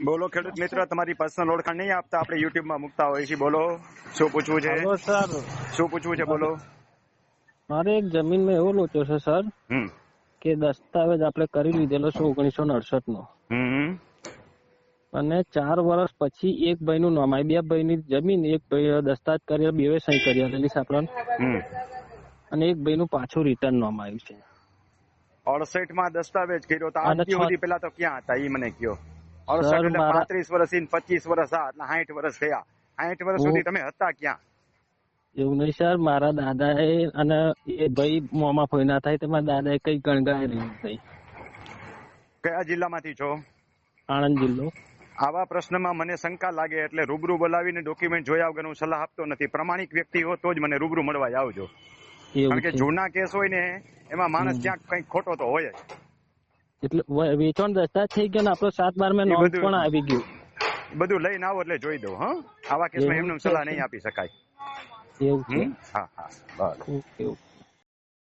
બોલો ખેડૂત મિત્ર તમારી પર્સનલ ઓળખાણ નહીં આપતા આપણે યુટ્યુબમાં મૂકતા હોય છે બોલો શું પૂછવું છે? સર. શું પૂછવું છે? બોલો. મારે એક જમીનમાં એવો લોચો છે સર કે દસ્તાવેજ આપણે કરી લીધેલો છે ઓગણીસો અડસઠ નો. હમ અને ચાર વર્ષ પછી એક ભાઈ નું નામ. બે ભાઈ ની જમીન એક ભાઈ દસ્તાવેજ કરી બે સહી કરી આપેલી છે આપણને અને એક ભાઈ નું પાછું રિટર્ન નામ આવ્યું છે. અડસઠમાં દસ્તાવેજ કર્યો તો આ આજ સુધી પેલા તો ક્યાં હતા? એ મને કયો. એટલે પાંત્રીસ વર્ષથી પચીસ વર્ષ આ એટલે સાઠ વર્ષ થયા. સાઠ વર્ષ સુધી તમે હતા ક્યાં? એવું નહીં સર મારા દાદા એ અને એ ભાઈ મોમાં ફોઈના થાય તો મારા દાદા એ કઈ ગણગાયેલી થઈ કયા જિલ્લામાંથી છો? આણંદ જિલ્લો. આવા પ્રશ્નમાં મને શંકા લાગે એટલે રૂબરૂ બોલાવીને ડોક્યુમેન્ટ જોયા વગર હું સલાહ આપતો નથી. પ્રમાણિક વ્યક્તિ હો તો જ મને રૂબરૂ મળવા આવજો. કારણ કે જૂના કેસ હોય ને એમાં માણસ ક્યાંક કઈ ખોટો તો હોય જ. એટલે વેચાણ રસ્તા થઈ ગયો ને આપણો સાત બારમાં નોંધ પણ આવી ગયું. બધું લઈને આવો એટલે જોઈ દઉં હા? આવા કેસમાં એમને સલાહ નહીં આપી શકાય. એવું હા હા. બસ. Okay okay.